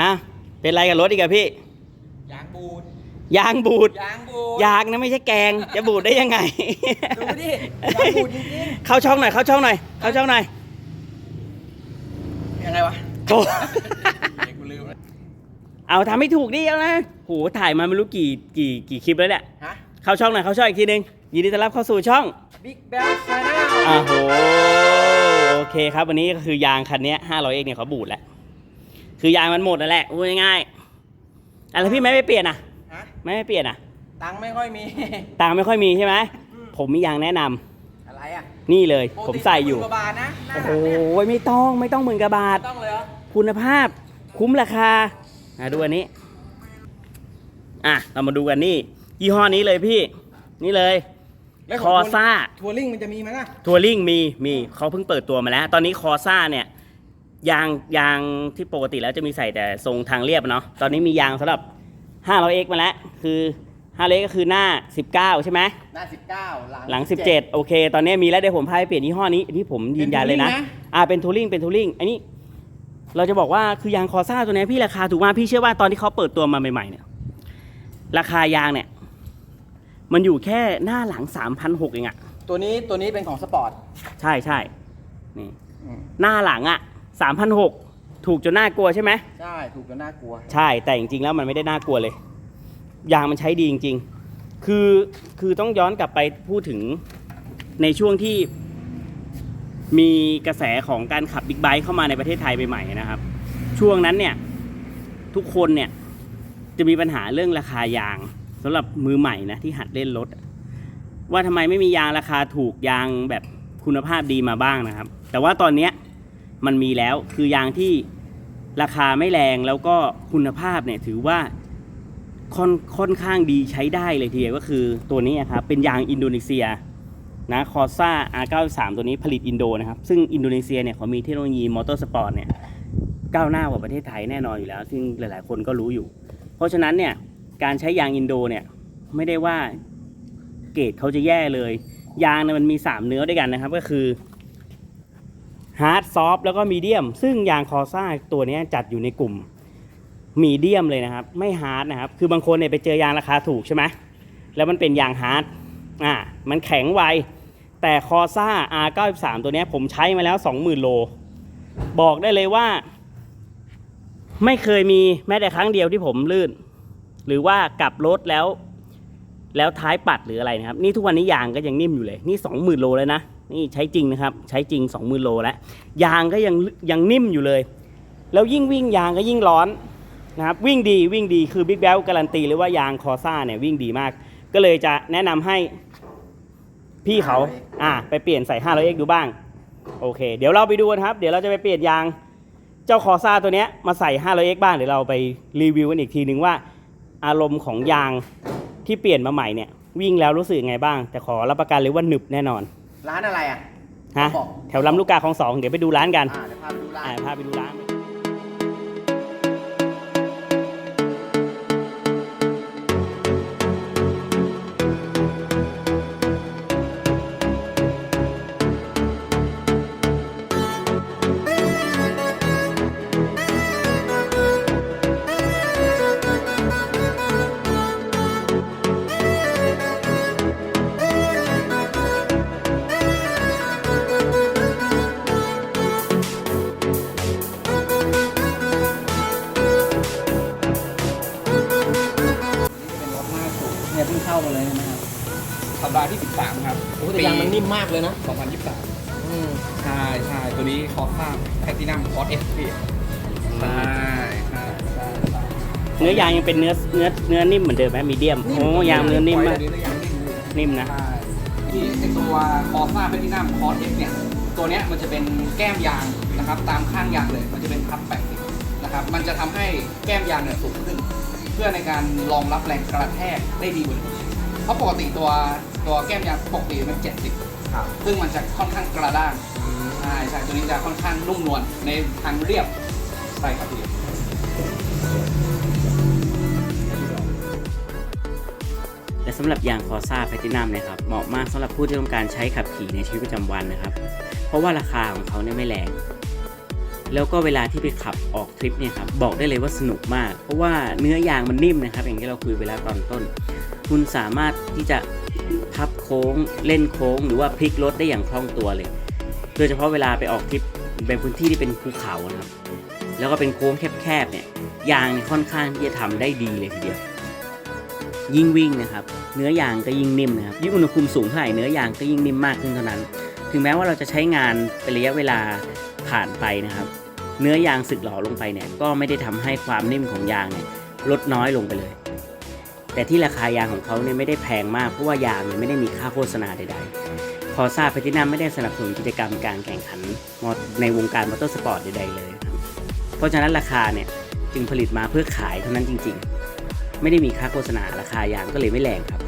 อะเป็นไรกับรถอีกอะพี่ ยางบูด ยางบูด ยางบูด ยางนะไม่ใช่แกง จะบูดได้ยังไง ดูดิ ยางบูดจริงเข้าช่องหน่อย เข้าช่องหน่อย เข้าช่องหน่อยๆยังไงวะโอ้เด็กกูลืมแล้วเอาทำไม่ถูกดิเอานะโหถ่ายมาไม่รู้กี่กี่กี่คลิปแล้วเนี่ยฮะเข้าช่องหน่อยเข้าช่องอีกทีนึง ยินดีต้อนรับเข้าสู่ช่องบิ๊กแบลชาแนลอ่าโหโอเคครับ วันนี้ก็คือยางคันเนี้ย500เอกเนี่ยเขาบูดแล้ว คือยางมันหมดนั่นแหละพูดง่ายๆอะไรพี่ไม่ไปเปลี่ยนอะฮะไม่ไปเปลี่ยนอะ ตังค์ไม่ค่อยมี ตังค์ไม่ค่อยมีใช่ไหมอืมผมมียางแนะนำอะไรอะนี่เลยปกผมติใส่อยู่หมื่นกว่าบาทนะหน้าโอ้หโหลังเนี่ยไม่ต้องไม่ต้องหมื่นกว่าบาท ต้องเลยเหรอคุณภาพคุ้มราคาอะดูอันนี้ อะ เรามาดูกันนี่ ยี่ห้อนี้เลยพี่ นี่เลย แล้วคอซ่า ทัวริงมันจะมีไหมล่ะ ทัวริงมีมีเขาเพิ่งเปิดตัวมาแล้ว ตอนนี้คอซ่าเนี่ย ยางยางที่ปกติแล้วจะมีใส่แต่ทรงทางเรียบอะเนาะตอนนี้มียางสำหรับ 500x มาแล้ว คือ 500x ก็คือหน้า 19 ใช่ไหมหน้าสิบเก้าหลังหลัง 17 โอเค ตอนนี้มีแล้วเดี๋ยวผมพาไปเปลี่ยนยี่ห้อนี้อันนี้ผมยืนยันเลยนะ เป็น touring นะ อ่าเป็นทัวริงเป็นทัวริงอันนี้ เราจะบอกว่าคือยางคอซ่าตัวเนี้ยพี่ราคาถูกมากพี่เชื่อว่าตอนที่เขาเปิดตัวมาใหม่ๆเนี่ยราคายางเนี่ย มันอยู่แค่หน้าหลัง3,600เองอะตัวนี้ตัวนี้เป็นของสปอร์ต ใช่ใช่นี่ หน้าหลังอะ 3,600 ถูกจนน่ากลัวใช่ไหม ใช่ถูกจนน่ากลัว ใช่ แต่จริงๆ แล้วมันไม่ได้น่ากลัวเลย ยางมันใช้ดีจริง ๆ คือ คือต้องย้อนกลับไปพูดถึงในช่วงที่มีกระแสของการขับบิ๊กไบค์เข้ามาในประเทศไทยใหม่ๆนะครับ ช่วงนั้นเนี่ย ทุกคนเนี่ย จะมีปัญหาเรื่องราคายางสำหรับมือใหม่นะที่หัดเล่นรถ ว่าทำไมไม่มียางราคาถูกยางแบบคุณภาพดีมาบ้างนะครับ แต่ว่าตอนเนี้ย มันมีแล้วคือยางที่ราคาไม่แรงแล้วก็คุณภาพเนี่ยถือว่าค่อนค่อนข้างดีใช้ได้เลยทีเดียวก็คือตัวนี้ครับเป็นยางอินโดนีเซียนะคอซ่า R93 ตัวนี้ผลิตอินโดนะครับซึ่งอินโดนีเซียเนี่ยเขามีเทคโนโลยีมอเตอร์สปอร์ตเนี่ยก้าวหน้ากว่าประเทศไทยแน่นอนอยู่แล้ว ซึ่งหลายๆ คนก็รู้อยู่ เพราะฉะนั้นเนี่ยการใช้ยางอินโดเนี่ยไม่ได้ว่าเกรดเขาจะแย่เลย ยางเนี่ยมันมี 3 เนื้อด้วยกันนะครับ ก็คือ ฮาร์ดซอฟแล้วก็มีเดียม ซึ่งยางคอซ่าตัวนี้จัดอยู่ในกลุ่มมีเดียมเลยนะครับ ไม่ฮาร์ดนะครับ คือบางคนเนี่ยไปเจอยางราคาถูกใช่ไหมแล้วมันเป็นยางฮาร์ดอ่ามันแข็งไว แต่คอซ่า R93 ตัวนี้ผมใช้มาแล้ว 20,000 โล บอกได้เลยว่า ไม่เคยมีแม้แต่ครั้งเดียวที่ผมลื่น หรือว่ากลับรถแล้ว แล้วท้ายปัดหรืออะไรนะครับ นี่ทุกวันนี้ยางก็ยังนิ่มอยู่เลย นี่ 20,000 โลแล้วนะ นี่ใช้จริงนะครับ ใช้จริง 20,000โลแล้ว ยางก็ยังยังนิ่มอยู่เลย แล้วยิ่งวิ่งยางก็ยิ่งร้อนนะครับ วิ่งดีวิ่งดีคือบิ๊กแบลการันตีเลยว่ายางคอซ่าเนี่ยวิ่งดีมาก ก็เลยจะแนะนำให้พี่เขาอ่าไปเปลี่ยนใส่ 500x ดูบ้าง โอเค เดี๋ยวเราไปดูกันครับ เดี๋ยวเราจะไปเปลี่ยนยางเจ้าคอซ่าตัวเนี้ยมาใส่ 500x บ้างเดี๋ยวเราไปรีวิวกันอีกทีนึงว่า อารมณ์ของยางที่เปลี่ยนมาใหม่เนี่ยวิ่งแล้วรู้สึกยังไงบ้าง แต่ขอรับประกันเลยว่าหนึบแน่นอน ร้านอะไรอะฮะบอกแถวลำลูกกาของสองเดี๋ยวไปดูร้านกันอ่าเดี๋ยวพาไปดูร้าอ่านพาไปดูร้านามาเลยใช่ไหมครับสัปดาห์ที่ 13 ครับโอ้แต่ยางมันนิ่มมากเลยนะ 2023 อืมใช่ใช่ตัวนี้คอซ่าแพทินัมคอสเอสพี่ใช่ใช่ใช่ใช่เนื้อยางยังเป็นเนื้อเนื้อเนื้อนิ่มเหมือนเดิมไหมมีเดียมโอ้ยางเนื้อนิ่มมากตัวนี้ยางนิ่มอยู่นิ่มนะ ใช่ที่ไอตัวคอซ่าแพทินัมคอสเอสเนี่ย ตัวเนี้ยมันจะเป็นแก้มยางนะครับ ตามข้างยางเลย มันจะเป็นพับแปะนะครับ มันจะทำให้แก้มยางเนี่ยสูงขึ้น เพื่อในการรองรับแรงกระแทกได้ดีกว่าเดิม เพราะปกติตัวตัวแก้มยางปกติมัน70ครับซึ่งมันจะค่อนข้างกระด้างใช่ใช่ตัวนี้จะค่อนข้างนุ่มนวลในทางเรียบใช่ครับพี่และสำหรับยางคอซ่าแพทินัมเนี่ยครับ เหมาะมากสำหรับผู้ที่ต้องการใช้ขับขี่ในชีวิตประจำวันนะครับ เพราะว่าราคาของเขาเนี่ยไม่แรง แล้วก็เวลาที่ไปขับออกทริปเนี่ยครับบอกได้เลยว่าสนุกมาก เพราะว่าเนื้อยางมันนิ่มนะครับ อย่างที่เราคุยไปแล้วตอนต้น คุณสามารถที่จะพับโค้งเล่นโค้ง หรือว่าพลิกรถได้อย่างคล่องตัวเลย โดยเฉพาะเวลาไปออกทริปเป็นพื้นที่ที่เป็นภูเขานะครับแล้วก็เป็นโค้งแคบๆเนี่ยยางเนี่ยค่อนข้างที่จะทำได้ดีเลยทีเดียวยิ่งวิ่งนะครับ เนื้อยางก็ยิ่งนิ่มนะครับยิ่งอุณหภูมิสูงเท่าไหร่เนื้อยางก็ยิ่งนิ่มมากขึ้นเท่านั้น ถึงแม้ว่าเราจะใช้งานเป็นระยะเวลาผ่านไปนะครับ เนื้อยางสึกหรอลงไปเนี่ยก็ไม่ได้ทำให้ความนิ่มของยางเนี่ยลดน้อยลงไปเลย แต่ที่ราคายางของเขาเนี่ยไม่ได้แพงมากเพราะว่ายางเนี่ยไม่ได้มีค่าโฆษณาใดๆคอซ่าแพทินัมไม่ได้สนับสนุนกิจกรรมการแข่งขันมอในวงการมอเตอร์สปอร์ตใดๆเลยเพราะฉะนั้นราคาเนี่ยจึงผลิตมาเพื่อขายเท่านั้นจริง ๆ ไม่ได้มีค่าโฆษณาราคายางก็เลยไม่แรงครับ